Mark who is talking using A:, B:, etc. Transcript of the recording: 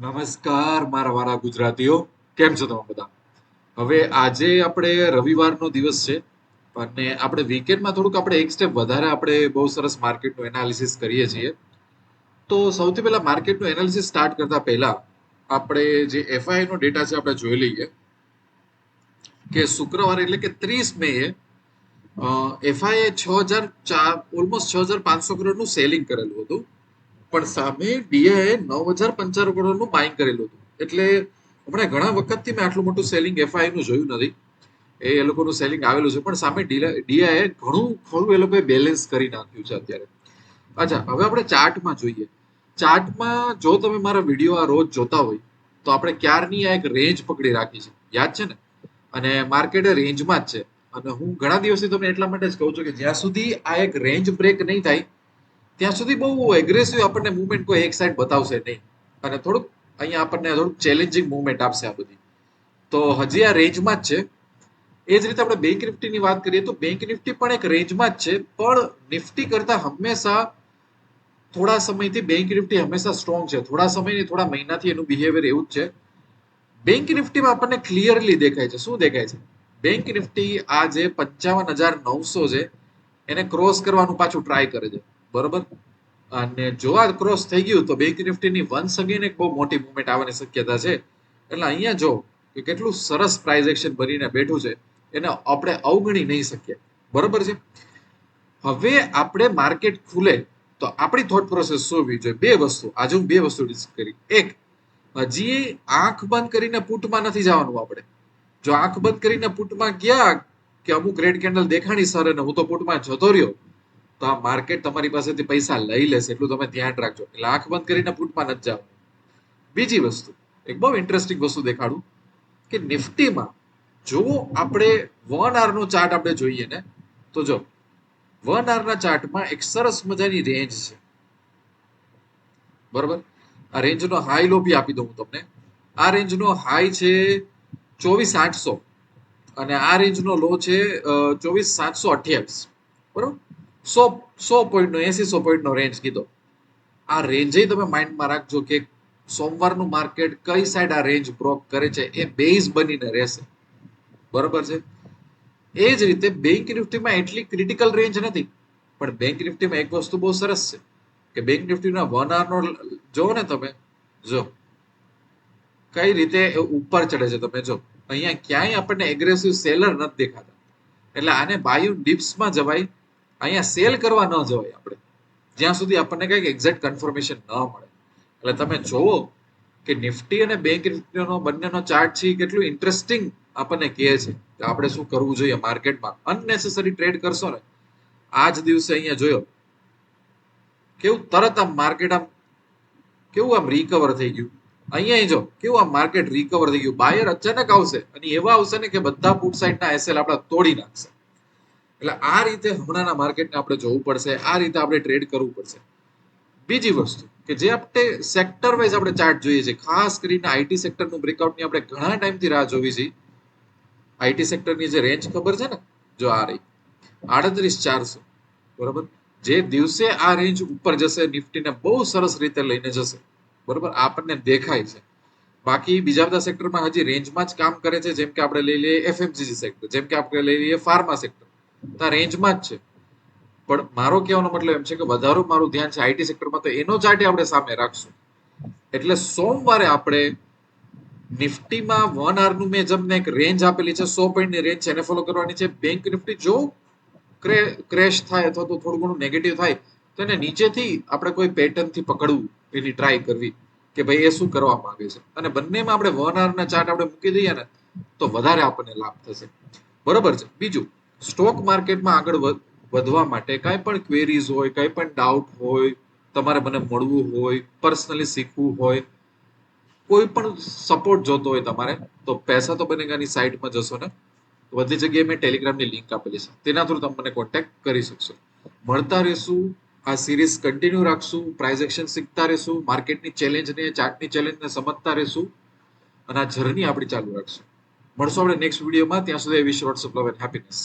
A: નમસ્કાર, મારા વાળા ગુજરાતીઓ. કેમ છો તમે બધા? હવે આજે આપણે રવિવારનો દિવસ છે, અને આપણે વીકેન્ડમાં થોડુંક આપણે એક સ્ટેપ વધારે આપણે બહુ સરસ માર્કેટનું એનાલિસિસ કરીએ છીએ. તો સૌથી પહેલાં માર્કેટનું એનાલિસિસ સ્ટાર્ટ કરતા પહેલા આપણે જે એફઆઈનો ડેટા છે આપણે જોઈ લઈએ કે શુક્રવારે એટલે કે ત્રીસ મે એફઆઈએ છ હજાર ચાર ઓલમોસ્ટ છ હજાર પાંચસો કરોડનું સેલિંગ કરેલું હતું. પણ સામે ડીઆઈએ નવ હજાર પંચાણું કરોડનું બાઇંગ કરેલું હતું. એટલે હમણાં ઘણા વખતથી મેં આટલું મોટું સેલિંગ એફઆઈ નું જોયું નથી. એ લોકોનું સેલિંગ આવેલું છે, પણ સામે ડીઆઈએ ઘણું ખરું એ લોકોએ બેલેન્સ કરી નાખ્યું છે અત્યારે. અચ્છા, હવે આપણે ચાર્ટમાં જોઈએ. ચાર્ટમાં જો તમે મારા વીડિયો આ રોજ જોતા હોય, તો આપણે ક્યારની આ એક રેન્જ પકડી રાખી છે? યાદ છે ને? અને માર્કેટ રેન્જમાં જ છે. અને હું ઘણા દિવસથી તમને એટલા માટે જ કહું છું કે જ્યાં સુધી આ એક રેન્જ બ્રેક નહીં થાય ત્યાં સુધી બહુ એગ્રેસિવ આપણને મુવમેન્ટ કોઈ એક સાઈડ બતાવશે નહીં. અને થોડુંક અહીંયા આપણને થોડુંક ચેલેન્જિંગ મુવમેન્ટ આપશે આ બધી. તો હજી આ રેન્જમાં જ છે. એ જ રીતે આપણે બેંક નિફ્ટીની વાત કરીએ તો બેંક નિફ્ટી પણ એક રેન્જમાં જ છે, પણ નિફ્ટી કરતા હંમેશા થોડા સમયથી બેંક નિફ્ટી હંમેશા સ્ટ્રોંગ છે. થોડા સમયની, થોડા મહિનાથી એનું બિહેવિયર એવું જ છે. બેંક નિફ્ટીમાં આપણને ક્લિયરલી દેખાય છે. શું દેખાય છે? બેંક નિફ્ટી આ જે પંચાવન હજાર નવસો છે, એને ક્રોસ કરવાનું પાછું ટ્રાય કરે છે. બરોબર? અને જો આ ક્રોસ થઈ ગયું તો બેંક નિફ્ટીની વન્સ અગેન એક બહુ મોટી મુવમેન્ટ આવવાની શક્યતા છે. એટલે અહીંયા જો કે કેટલું સરસ પ્રાઇઝ એક્શન ભરીને બેઠું છે, એને આપણે અવગણી નહીં શકીએ. બરોબર છે? હવે આપણે માર્કેટ ખુલે તો આપણી થોટ પ્રોસેસ શું હોવી જોઈએ? બે વસ્તુ. આજે હું બે વસ્તુ ડિસ્કસ કરી. એક, હજી આંખ બંધ કરીને પુટમાં નથી જવાનું આપણે. જો આંખ બંધ કરીને પુટમાં ગયા કે અમુક રેડ કેન્ડલ દેખાણી સર અને હું તો પુટમાં જતો રહ્યો તો આ માર્કેટ તમારી પાસેથી પૈસા લઈ લેશે એટલું તમે ધ્યાન રાખજો. એટલે આંખ બંધ કરીને ફૂટમાં નથી જાવ બીજી વસ્તુ, એક બહુ ઇન્ટરેસ્ટિંગ વસ્તુ દેખાડું કે નિફ્ટીમાં જો આપણે વન નો ચાર્ટ આપણે જોઈએ ને, તો જો વન ના ચાર્ટમાં એક સરસ મજાની રેન્જ છે. બરોબર? આ રેન્જનો હાઈ લો બી આપી દઉં હું તમને. આ રેન્જનો હાઈ છે ચોવીસ આઠસો અને આ રેન્જનો લો છે ચોવીસ સાતસો અઠ્યાવીસ. બરોબર? સો સો પોઈન્ટનો એસી સો પોઈન્ટનો રેન્જ કીધો. આ રેન્જે તમે માઇન્ડમાં રાખજો કે સોમવારનું માર્કેટ કઈ સાઈડ આ રેન્જ બ્રોક કરે છે એ બેઝ બનીને રહેશે. બરોબર છે? એ જ રીતે બેંક નિફ્ટીમાં એટલી ક્રિટિકલ રેન્જ નથી, પણ બેંક નિફ્ટીમાં એક વસ્તુ બહુ સરસ છે કે બેંક નિફ્ટીના વન આવરનો જો ને તમે, જો, કઈ રીતે ઉપર ચડે છે તમે જો, અહીંયા ક્યાંય આપણને એગ્રેસિવ સેલર નથી દેખાતા. એટલે આને બાયુ ડિપ્સમાં જવાય અહીંયા સેલ કરવા ન જવાય આપણે. જ્યાં સુધી આપણને કંઈક એક્ઝેક્ટ કન્ફર્મેશન ન મળે. એટલે તમે જોવો કે નિફ્ટી અને બેંક નિફ્ટીનો બંનેનો ચાર્ટ છે કેટલું ઇન્ટરેસ્ટિંગ આપણને કહે છે કે આપણે શું કરવું જોઈએ માર્કેટમાં અનનેસેસરી ટ્રેડ કરશો ને આ જ દિવસે અહીંયા જોયો, કેવું તરત આમ માર્કેટ આમ, કેવું આમ રિકવર થઈ ગયું. અહીંયા જો, કેવું આમ માર્કેટ રિકવર થઈ ગયું. બાયર અચાનક આવશે અને એવા આવશે ને કે બધા પુટ સાઈડના એસએલ આપણા તોડી નાખશે. એટલે આ રીતે હમણાંના માર્કેટને આપણે જોવું પડશે, આ રીતે આપણે ટ્રેડ કરવું પડશે. બીજી વસ્તુ કે જે આપણે સેક્ટર વાઇઝ આપણે ચાર્ટ જોઈએ છે, ખાસ કરીને આઈટી સેક્ટરનું બ્રેકઆઉટની આપણે ઘણા ટાઈમથી રાહ જોવી છે. આઈટી સેક્ટરની જે રેન્જ ખબર છે ને? જો આ રહી. આડત્રીસ ચારસો. બરોબર? જે દિવસે આ રેન્જ ઉપર જશે, નિફ્ટીને બહુ સરસ રીતે લઈને જશે. બરોબર? આપણને દેખાય છે. બાકી બીજા બધા સેક્ટરમાં હજી રેન્જમાં જ કામ કરે છે, જેમ કે આપણે લઈ લઈએ એફએમસીજી સેક્ટર જેમ કે આપણે લઈ લઈએ ફાર્મા સેક્ટર આ રેન્જમાં જ છે. પણ મારો કહેવાનો મતલબ એમ છે કે વધારે મારું ધ્યાન છે આઈટી સેક્ટરમાં, તો એનો ચાર્ટ આપણે સામે રાખશું. એટલે સોમવારે આપણે નિફ્ટીમાં વન આવરનું મેં જમને એક રેન્જ આપેલી છે, સો પોઈન્ટની રેન્જ છે, એને ફોલો કરવાની છે. બેંક નિફ્ટી જો ક્રેશ થાય અથવા તો થોડું ઘણું નેગેટિવ થાય, તો એને નીચેથી આપણે કોઈ પેટર્નથી પકડવું, એની ટ્રાય કરવી કે ભાઈ એ શું કરવા માંગે છે. અને બંનેમાં આપણે વન આવરના ચાર્ટ આપણે મૂકી દઈએ ને, તો વધારે આપણને લાભ થશે. બરોબર છે? બીજું સ્ટોક માર્કેટમાં આગળ વધવા માટે કાંઈ પણ ક્વેરીઝ હોય, કાંઈ પણ ડાઉટ હોય, તમારે મને મળવું હોય પર્સનલી શીખવું હોય, કોઈ પણ સપોર્ટ જોતો હોય તમારે, તો પૈસા તો બનેગાની સાઇટમાં જશો ને? બધી જગ્યાએ મેં ટેલિગ્રામની લિંક આપેલી છે. તેના થ્રુ તમે મને કોન્ટેક્ટ કરી શકશો. મળતા રહેશું, આ સિરીઝ કન્ટિન્યુ રાખશું પ્રાઇઝ એક્શન શીખતા રહેશું, માર્કેટની ચેલેન્જને ચાર્ટની ચેલેન્જને સમજતા રહેશું, અને આ જર્ની આપણી ચાલુ રાખશું. મળશું આપણે નેક્સ્ટ વિડીયોમાં ત્યાં સુધી with lots of love and happiness